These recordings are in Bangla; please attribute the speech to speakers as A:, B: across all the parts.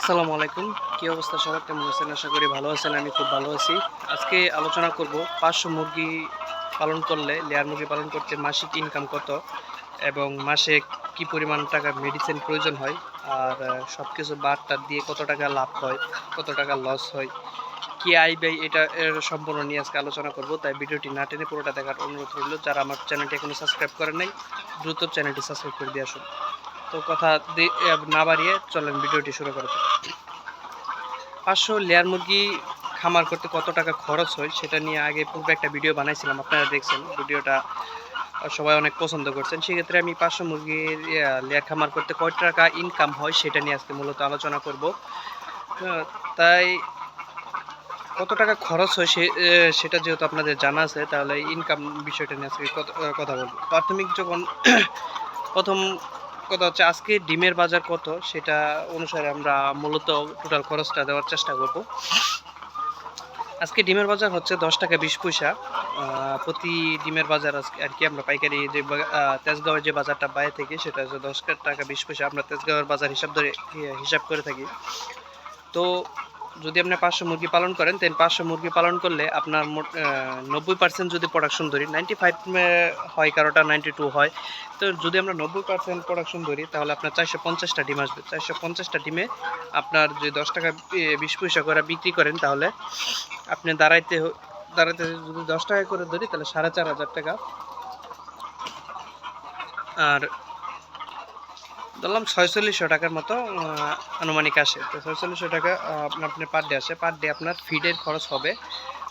A: আসসালামু আলাইকুম। কি অবস্থা সবার? কেমন আছেন? আশা করি ভালো আছেন, আমি খুব ভালো আছি। আজকে আলোচনা করব পাঁচশো মুরগি পালন করলে লেয়ার মুরগি পালন করতে মাসিক ইনকাম কত এবং মাসে কি পরিমাণ টাকা মেডিসিন প্রয়োজন হয় আর সব কিছু বারটা দিয়ে কত টাকা লাভ হয়, কত টাকা লস হয়, কি আই ব্যয় এটা, এর সম্পূর্ণ নিয়ে আজকে আলোচনা করব। তাই ভিডিওটি না টেনে পুরোটা দেখার অনুরোধ রইল। যারা আমার চ্যানেলটি এখনও সাবস্ক্রাইব করেন নাই, দ্রুত চ্যানেলটি সাবস্ক্রাইব করে দিয়ে আসুন। তো কথা না বাড়িয়ে চলেন ভিডিওটি শুরু করা পাঁচশো লেয়ার মুরগি খামার করতে কত টাকা খরচ হয় সেটা নিয়ে আগে পূর্বে একটা ভিডিও বানাইছিলাম, আপনারা দেখছেন। ভিডিওটা সবাই অনেক পছন্দ করছেন। সেক্ষেত্রে আমি পাঁচশো মুরগির লেয়ার খামার করতে কয় টাকা ইনকাম হয় সেটা নিয়ে আজকে মূলত আলোচনা করব। তাই কত টাকা খরচ হয় সে সেটা যেহেতু আপনাদের জানা আছে, তাহলে ইনকাম বিষয়টা নিয়ে আজকে কথা বলব। প্রাথমিক যখন প্রথম কথা হচ্ছে আজকে ডিমের বাজার কত? সেটা অনুসারে আমরা মূলত টোটাল খরচটা দেওয়ার চেষ্টা করব। আজকে ডিমের বাজার হচ্ছে দশ টাকা বিশ পয়সা। প্রতি ডিমের বাজার আজকে আর কি আমরা পাইকারি যে তেজগাঁওয়ের যে বাজারটা বাইরে থেকে, সেটা হচ্ছে দশ টাকা বিশ পয়সা। আমরা তেজগাঁওয়ের বাজার হিসাব ধরে, হিসাব করে থাকি। তো যদি আপনি পাঁচশো মুরগি পালন করেন তেন পাঁচশো মুরগি পালন করলে আপনার মোট নব্বই পার্সেন্ট যদি প্রোডাকশন ধরি নাইনটি ফাইভ হয় কারোটা নাইনটি টু হয়। তো যদি আমরা নব্বই পার্সেন্ট প্রোডাকশন ধরি, তাহলে আপনার চারশো পঞ্চাশটা ডিম আসবে। চারশো পঞ্চাশটা ডিমে আপনার যদি দশ টাকা বিশ পয়সা করে বিক্রি করেন, তাহলে আপনি দাঁড়াইতে দাঁড়াইতে যদি দশ টাকা করে ধরি, তাহলে সাড়ে চার হাজার টাকা। আর ধরলাম ছয়চল্লিশশো টাকার মতো আনুমানিক আসে। তো ছয়চল্লিশশো টাকা আপনার, আপনি পার ডে আসে। পার ডে আপনার ফিডের খরচ হবে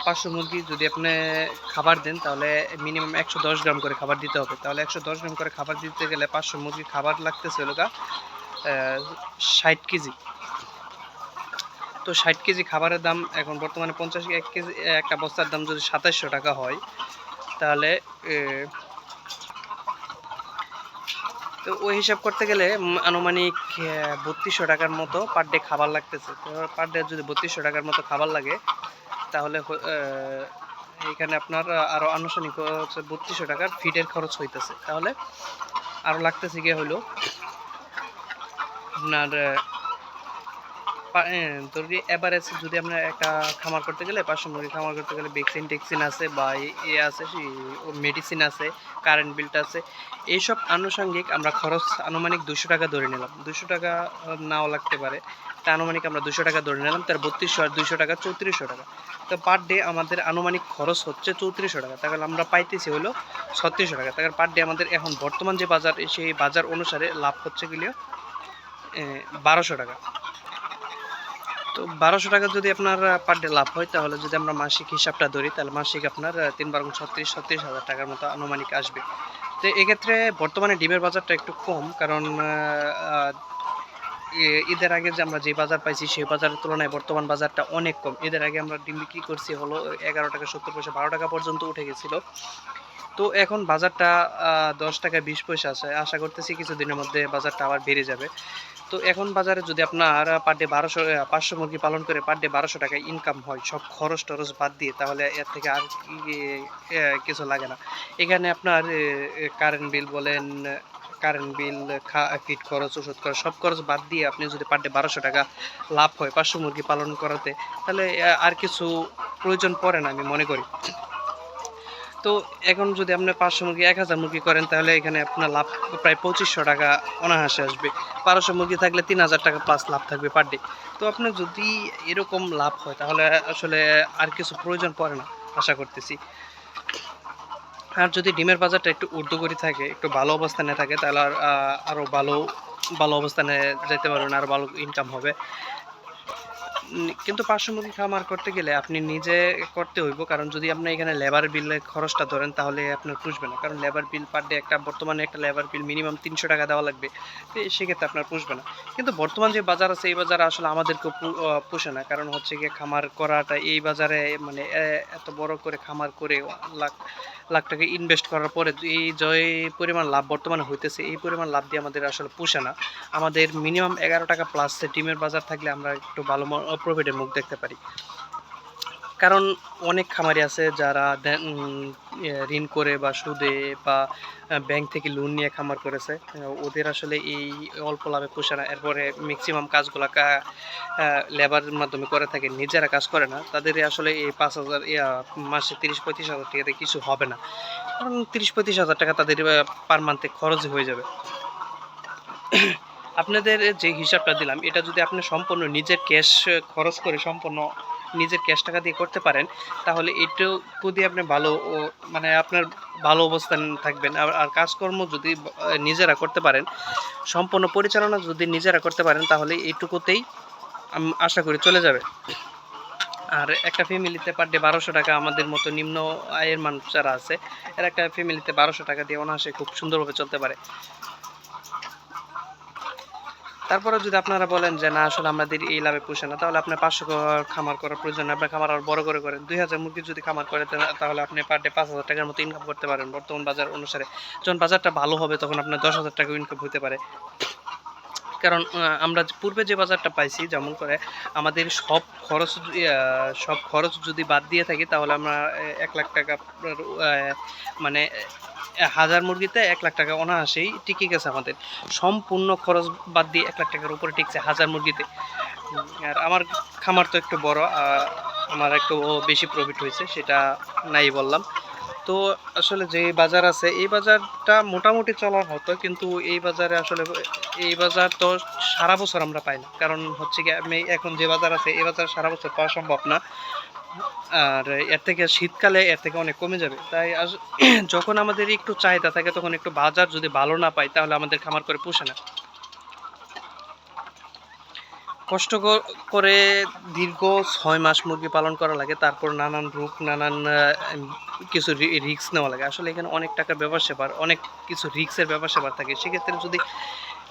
A: পাঁচশো মুরগি। যদি আপনি খাবার দেন, তাহলে মিনিমাম একশো দশ গ্রাম করে খাবার দিতে হবে। তাহলে একশো দশ গ্রাম করে খাবার দিতে গেলে পাঁচশো মুরগি খাবার লাগতেছে হলো ষাট কেজি। তো ষাট কেজি খাবারের দাম এখন বর্তমানে পঞ্চাশ, এক কেজি একটা বস্তার দাম যদি সাতাশশো টাকা হয়, তাহলে তো ওই হিসাব করতে গেলে আনুমানিক বত্রিশশো টাকার মতো পার ডে খাবার লাগতেছে। তো পার ডে যদি বত্রিশশো টাকার মতো খাবার লাগে, তাহলে এখানে আপনার আরও আনুষ্ঠানিক হচ্ছে বত্রিশশো টাকার ফিডের খরচ হইতেছে। তাহলে আরও লাগতেছে গিয়ে হলো আপনার ধরি এভারেজ যদি আমরা একটা খামার করতে গেলে পাঁচশো মুরগি খামার করতে গেলে ভ্যাকসিন টেক্সিন আছে বা এ আছে মেডিসিন আছে কারেন্ট বিলটা আছে, এইসব আনুষঙ্গিক আমরা খরচ আনুমানিক দুশো টাকা ধরে নিলাম। দুশো টাকা নাও লাগতে পারে। তা আনুমানিক আমরা দুশো টাকা ধরে নিলাম, তার বত্রিশশো আর দুশো টাকা চৌত্রিশশো টাকা। তো পার ডে আমাদের আনুমানিক খরচ হচ্ছে চৌত্রিশশো টাকা। তাহলে আমরা পাইতেছি হলো ছত্রিশশো টাকা। তাহলে পার ডে আমাদের এখন বর্তমান যে বাজার, সেই বাজার অনুসারে লাভ হচ্ছে গেলেও বারোশো টাকা। তো বারোশো টাকা যদি আপনার পার ডে লাভ হয়, তাহলে যদি আমরা মাসিক হিসাবটা ধরি, তাহলে মাসিক আপনার তিন বারো ছত্রিশ ছত্রিশ হাজার টাকার মতো আনুমানিক আসবে। তো এক্ষেত্রে বর্তমানে ডিমের বাজারটা একটু কম, কারণ ঈদের আগে যে আমরা যে বাজার পাইছি, সেই বাজারের তুলনায় বর্তমান বাজারটা অনেক কম। ঈদের আগে আমরা ডিম বিক্রি করছি হলো এগারো টাকা, সত্তর পয়সা, বারো টাকা পর্যন্ত উঠে গেছিল। তো এখন বাজারটা দশ টাকা বিশ পয়সা আছে। আশা করতেছি কিছুদিনের মধ্যে বাজারটা আবার বেড়ে যাবে। তো এখন বাজারে যদি আপনার পার ডে বারোশো পাঁচশো মুরগি পালন করে পার ডে বারোশো টাকা ইনকাম হয়, সব খরচ টরচ বাদ দিয়ে, তাহলে এর থেকে আর কিছু লাগে না। এখানে আপনার কারেন্ট বিল বলেন কারেন্ট বিল খা ফিট খরচ, ওষুধ খরচ, সব খরচ বাদ দিয়ে আপনি যদি পার ডে বারোশো টাকা লাভ হয়, পাঁচশো মুরগি পালন করাতে, তাহলে আর কিছু প্রয়োজন পড়ে না আমি মনে করি। তো এখন যদি আপনি পাঁচশো মুরগি, এক হাজার মুরগি করেন, তাহলে এখানে আপনার লাভ প্রায় পঁচিশশো টাকা অনায়াসে আসবে। বারোশো মুরগি থাকলে তিন হাজার টাকা প্লাস লাভ থাকবে পার ডে তো আপনার যদি এরকম লাভ হয়, তাহলে আসলে আর কিছু প্রয়োজন পড়ে না, আশা করতেছি। আর যদি ডিমের বাজারটা একটু ঊর্ধ্বগতি থাকে, একটু ভালো অবস্থানে থাকে, তাহলে আর আরও আরও ভালো ভালো অবস্থানে যেতে পারবেন, আর ভালো ইনকাম হবে। কিন্তু মুরগি খামার করতে গেলে আপনি নিজে করতে হইব, কারণ যদি আপনি এখানে লেবার বিলের খরচটা ধরেন, তাহলে আপনার পুষবে না। কারণ লেবার বিল পার ডে একটা বর্তমানে একটা লেবার বিল মিনিমাম তিনশো টাকা দেওয়া লাগবে সেক্ষেত্রে আপনার পুষবে না। কিন্তু বর্তমান যে বাজার আছে, এই বাজারে আসলে আমাদেরকে পুষে না। কারণ হচ্ছে গিয়ে খামার করাটা, এই বাজারে মানে এত বড় করে খামার করে লাখ লাখ টাকা ইনভেস্ট করার পরে এই যে পরিমাণ লাভ বর্তমানে হইতেছে, এই পরিমাণ লাভ দিয়ে আমাদের আসলে পুষে না। আমাদের মিনিমাম এগারো টাকা প্লাস ডিমের বাজার থাকলে আমরা একটু ভালো প্রফিটের মুখ দেখতে পারি। কারণ অনেক খামারি আছে যারা ঋণ করে বা সুদে বা ব্যাংক থেকে লোন নিয়ে খামার করেছে। ওদের আসলে এই অল্প লাভে পোষে না। এরপরে ম্যাক্সিমাম কাজগুলো লেবারের মাধ্যমে করে থাকে। নিজেরা কাজ করে না। তাদের আসলে এই পাঁচ হাজার মাসে তিরিশ, পঁয়ত্রিশ হাজার টাকাতে কিছু হবে না। কারণ তিরিশ, পঁয়ত্রিশ হাজার টাকা তাদের পার মান্থে খরচ হয়ে যাবে। আপনাদের যে হিসাবটা দিলাম, এটা যদি আপনি সম্পূর্ণ নিজের ক্যাশ খরচ করে সম্পূর্ণ নিজের ক্যাশ টাকা দিয়ে করতে পারেন, তাহলে এটুকু দিয়ে আপনি ভালো মানে আপনার ভালো অবস্থান থাকবেন। আর আর কাজকর্ম যদি নিজেরা করতে পারেন, সম্পূর্ণ পরিচালনা যদি নিজেরা করতে পারেন, তাহলে এইটুকুতেই আম- আশা করি চলে যাবে। আর একটা ফ্যামিলিতে পার ডে বারোশো টাকা আমাদের মতো নিম্ন আয়ের মানুষ যারা আছে, এর একটা ফ্যামিলিতে বারোশো টাকা দিয়ে অনায়াসে খুব সুন্দরভাবে চলতে পারে। তারপরে যদি আপনারা বলেন যে, না, আসলে আমাদের এই লাভে পুষে না, তাহলে আপনার পাঁচশো খামার করার প্রয়োজন আপনি খামার আর বড় করে করেন। দুই হাজার মুরগি যদি খামার করে তাহলে আপনি পার ডে পাঁচ হাজার টাকার মতো ইনকাম করতে পারেন। বর্তমান বাজার অনুসারে যখন বাজারটা ভালো হবে, তখন আপনার দশ হাজার টাকা ইনকাম হতে পারে। কারণ আমরা পূর্বে যে বাজারটা পাইছি, যেমন করে আমাদের সব খরচ সব খরচ যদি বাদ দিয়ে থাকি, তাহলে আমরা এক লাখ টাকা মানে হাজার মুরগিতে এক লাখ টাকা অনায়াসেই টিকে গেছে আমাদের। সম্পূর্ণ খরচ বাদ দিয়ে এক লাখ টাকার উপরে টিকছে হাজার মুরগিতে। আর আমার খামার তো একটু বড় আমার একটু বেশি প্রফিট হয়েছে, সেটা নাই বললাম। তো আসলে যে বাজার আছে, এই বাজারটা মোটামুটি চলার হতো কিন্তু এই বাজারে আসলে, এই বাজার তো সারা বছর আমরা পাই না। কারণ হচ্ছে কি আমি এখন যে বাজার আছে, এই বাজার সারা বছর পাওয়া সম্ভব না। আর এর থেকে শীতকালে এর থেকে অনেক কমে যাবে। তাই যখন আমাদের একটু চাহিদা থাকে, তখন একটু বাজার যদি ভালো না পাই, তাহলে আমাদের খামার করে পুষে না। কষ্ট করে দীর্ঘ ছয় মাস মুরগি পালন করা লাগে, তারপর নানান রোগ নানান কিছু রিস্ক নেওয়া লাগে। আসলে এখানে অনেক টাকার ব্যবসা সেবার, অনেক কিছু রিস্কের ব্যবসা সেবার থাকে। সেক্ষেত্রে যদি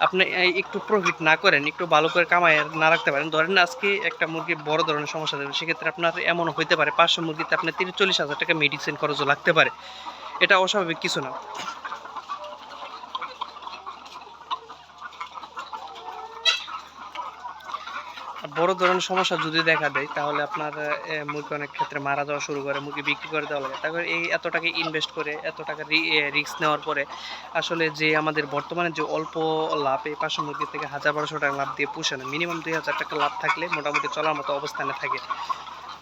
A: আপনি একটু প্রফিট না করেন, একটু ভালো করে কামায় না রাখতে পারেন, ধরেন আজকে একটা মুরগি বড় ধরনের সমস্যা থাকবে সেক্ষেত্রে আপনার এমন হইতে পারে, পাঁচশো মুরগিতে আপনার তিরিশ চল্লিশ হাজার টাকা মেডিসিন খরচও লাগতে পারে। এটা অস্বাভাবিক কিছু না। বড় ধরনের সমস্যা যদি দেখা দেয়, তাহলে আপনার মুরগি অনেক ক্ষেত্রে মারা যাওয়া শুরু করে, মুরগি বিক্রি করে দেওয়া লাগে। তারপরে এই এত টাকা ইনভেস্ট করে, এত টাকা রিস্ক নেওয়ার পরে আসলে যে আমাদের বর্তমানে যে অল্প লাভ, এই পাঁচশো মুরগি থেকে হাজার বারোশো টাকা লাভ দিয়ে পুষে না মিনিমাম দুই হাজার টাকা লাভ থাকলে মোটামুটি চলার মতো অবস্থানে থাকে।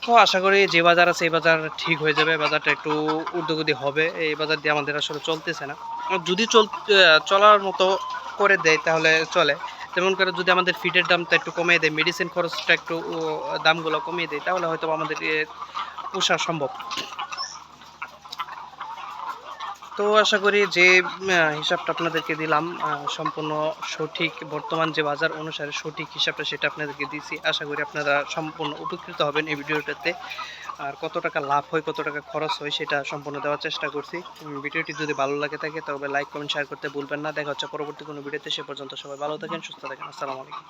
A: তো আশা করি যে বাজার আছে, এই বাজার ঠিক হয়ে যাবে বাজারটা একটু ঊর্ধ্বগতি হবে, এই বাজার দিয়ে আমাদের আসলে চলতেছে না। যদি চল চলার মতো করে দেয়, তাহলে চলে। যেমন করে যদি আমাদের ফিডের দামটা একটু কমিয়ে দেয় মেডিসিন খরচটা একটু দামগুলো কমিয়ে দেয়, তাহলে হয়তো আমাদের পোষা সম্ভব। তো আশা করি যে হিসাবটা আপনাদেরকে দিলাম সম্পূর্ণ সঠিক, বর্তমান যে বাজার অনুসারে সঠিক হিসাবটা সেটা আপনাদেরকে দিয়েছি। আশা করি আপনারা সম্পূর্ণ উপকৃত হবেন এই ভিডিওটাতে। আর কত টাকা লাভ হয়, কত টাকা খরচ হয় সেটা সম্পূর্ণ দেওয়ার চেষ্টা করছি। ভিডিওটি যদি ভালো লাগে থাকে, তবে লাইক, কমেন্ট শেয়ার করতে ভুলবেন না। দেখা হচ্ছে পরবর্তী কোনো ভিডিওতে, সে পর্যন্ত সবাই ভালো থাকেন, সুস্থ থাকেন। আসসালামু আলাইকুম।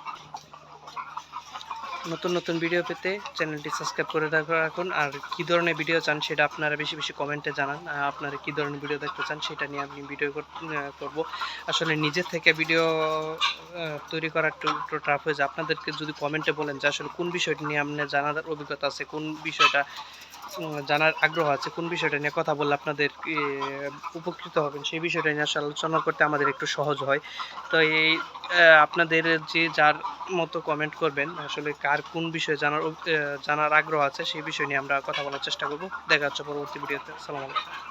A: নতুন নতুন ভিডিও পেতে চ্যানেলটি সাবস্ক্রাইব করে রাখ- রাখুন। আর কী ধরনের ভিডিও চান সেটা আপনারা বেশি বেশি কমেন্টে জানান। আপনারা কী ধরনের ভিডিও দেখতে চান সেটা নিয়ে আমি ভিডিও করব। আসলে নিজে থেকে ভিডিও তৈরি করা একটু একটু টাফ হয়ে যায়। আপনাদেরকে যদি কমেন্টে বলেন যে আসলে কোন বিষয়টি নিয়ে আপনার জানার অভিজ্ঞতা আছে, কোন বিষয়টা জানার আগ্রহ আছে, কোন বিষয়টা নিয়ে কথা বললে আপনাদের উপকৃত হবেন সেই বিষয়টা নিয়ে আসলে আলোচনা করতে আমাদের একটু সহজ হয়। তো এই আপনাদের যে যার মতো কমেন্ট করবেন, আসলে কার কোন বিষয়ে জানার জানার আগ্রহ আছে সেই বিষয় নিয়ে আমরা কথা বলার চেষ্টা করব। দেখা হচ্ছে পরবর্তী ভিডিওতে। আলাইকুম।